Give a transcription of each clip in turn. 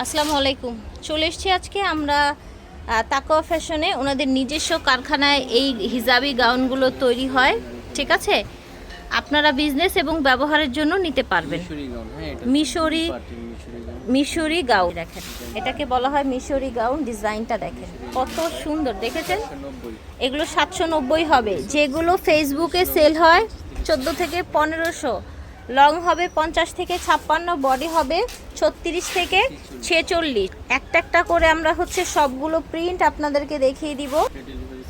আসসালামু আলাইকুম। চলে এসছি আজকে আমরা আহ, তাকওয়া ফ্যাশনে। ওনাদের নিজস্ব কারখানায় এই হিজাবি গাউনগুলো তৈরি হয় ঠিক আছে? আপনারা বিজনেস এবং ব্যবহারের জন্য নিতে পারবেন। মিশরি হ্যাঁ মিশরি গাউন। দেখেন। এটাকে বলা হয় মিশরি গাউন ডিজাইনটা দেখেন। কত সুন্দর দেখেছেন? এগুলো সাতশো নব্বই হবে। যেগুলো ফেসবুকে সেল হয় চোদ্দ থেকে পনেরোশো। লং হবে পঞ্চাশ থেকে ছাপ্পান্ন, বডি হবে ছত্রিশ থেকে ছেচল্লিশ। একটা একটা করে আমরা হচ্ছে সবগুলো প্রিন্ট আপনাদেরকে দেখিয়ে দিব।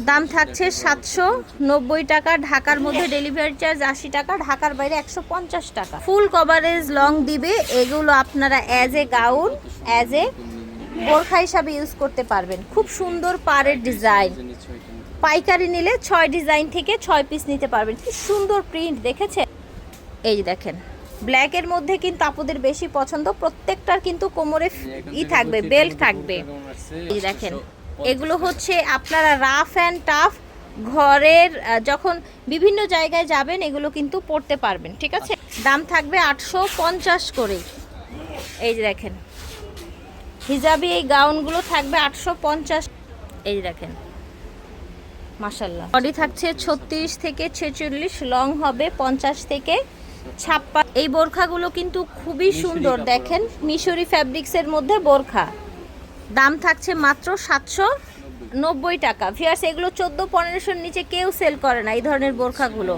দাম থাকছে সাতশো নব্বই টাকা, ঢাকার মধ্যে ডেলিভারি চার্জ আশি টাকা, ঢাকার বাইরে একশো পঞ্চাশ টাকা। ফুল কভারেজ লং দিবে, এগুলো আপনারা as a gown as a burqa হিসাবে ইউজ করতে পারবেন। খুব সুন্দর পাড়ের ডিজাইন পাইকারি নিলে ছয় ডিজাইন থেকে ছয় পিস নিতে পারবেন। কি সুন্দর প্রিন্ট দেখেছেন? এই দেখেন ব্ল্যাকের মধ্যে কিন্তু আপুদের বেশি পছন্দ প্রত্যেকটার কিন্তু কোমরে ই থাকবে বেল্ট থাকবে। এই দেখেন এগুলো হচ্ছে আপনারা রাফ অ্যান্ড টাফ ঘরের যখন বিভিন্ন জায়গায় যাবেন এগুলো কিন্তু পড়তে পারবেন ঠিক আছে? দাম থাকবে আটশো পঞ্চাশ করে। এই যে দেখেন হিজাবি এই গাউনগুলো থাকবে আটশো পঞ্চাশ। এই দেখেন মাসাল্লাহ বডি থাকছে ছত্রিশ থেকে ছেচল্লিশ লং হবে পঞ্চাশ থেকে ছাপ্পা। এই বোরখাগুলো কিন্তু খুবই সুন্দর দেখেন মিশরি ফ্যাব্রিক্সের মধ্যে বোরখা। দাম থাকছে মাত্র সাতশো নব্বই টাকা। ভিয়ার্স এগুলো চোদ্দ পনেরোশোর নিচে কেউ সেল করে না এই ধরনের বোরখাগুলো।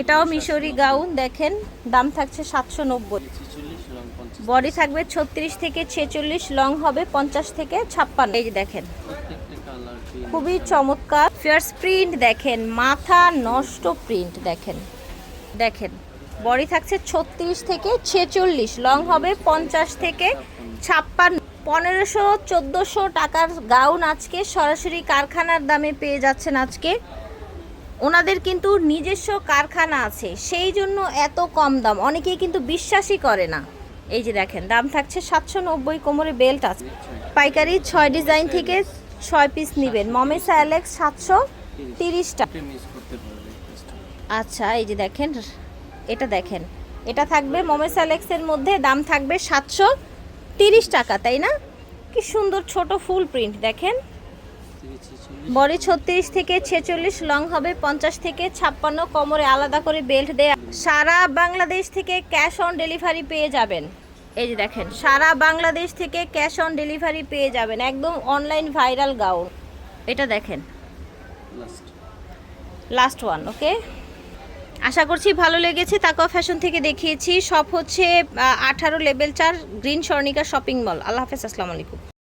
এটাও মিশরি গাউন দেখেন দাম থাকছে সাতশো নব্বই। বডি থাকবে ছত্রিশ থেকে ছেচল্লিশ লং হবে পঞ্চাশ থেকে ছাপ্পান্ন। এই যে দেখেন খুবই চমৎকার। ফিয়ার্স প্রিন্ট দেখেন মাথা নষ্ট প্রিন্ট দেখেন। দেখেন বডি থাকছে ছত্রিশ থেকে ছেচল্লিশ লং হবে পঞ্চাশ থেকে ছাপ্পান্ন। পনেরোশো চোদ্দোশো টাকার গাউন আজকে সরাসরি কারখানার দামে পেয়ে যাচ্ছেন আজকে। ওনাদের কিন্তু নিজস্ব কারখানা আছে সেই জন্য এত কম দাম। অনেকেই কিন্তু বিশ্বাসই করে না। এই যে দেখেন দাম থাকছে সাতশো নব্বই কোমরে বেল্ট আছে। পাইকারি ছয় ডিজাইন থেকে ছয় পিস নেবেন। মমেসা অ্যালেক্স সাতশো তিরিশটা। আচ্ছা এই যে দেখেন এটা দেখেন। এটা থাকবে মমেস অ্যালেক্সের মধ্যে দাম থাকবে সাতশো তিরিশ টাকা তাই না? কি সুন্দর ছোট ফুল প্রিন্ট দেখেন। বডি ছত্রিশ থেকে ছেচল্লিশ লং হবে পঞ্চাশ থেকে ছাপ্পান্ন কোমরে আলাদা করে বেল্ট দেয়া। সারা বাংলাদেশ থেকে ক্যাশ অন ডেলিভারি পেয়ে যাবেন। এই যে দেখেন সারা বাংলাদেশ থেকে ক্যাশ অন ডেলিভারি পেয়ে যাবেন একদম অনলাইন ভাইরাল গাউন। এটা দেখেন। লাস্ট লাস্ট ওয়ান ওকে আশা করছি ভালো লেগেছে। তাকওয়া ফ্যাশন থেকে দেখিয়েছি। সব হচ্ছে আঠারো লেভেল চার গ্রিন স্বর্ণিকা শপিং মল। আল্লাহ হাফেজ, আসসালামু আলাইকুম।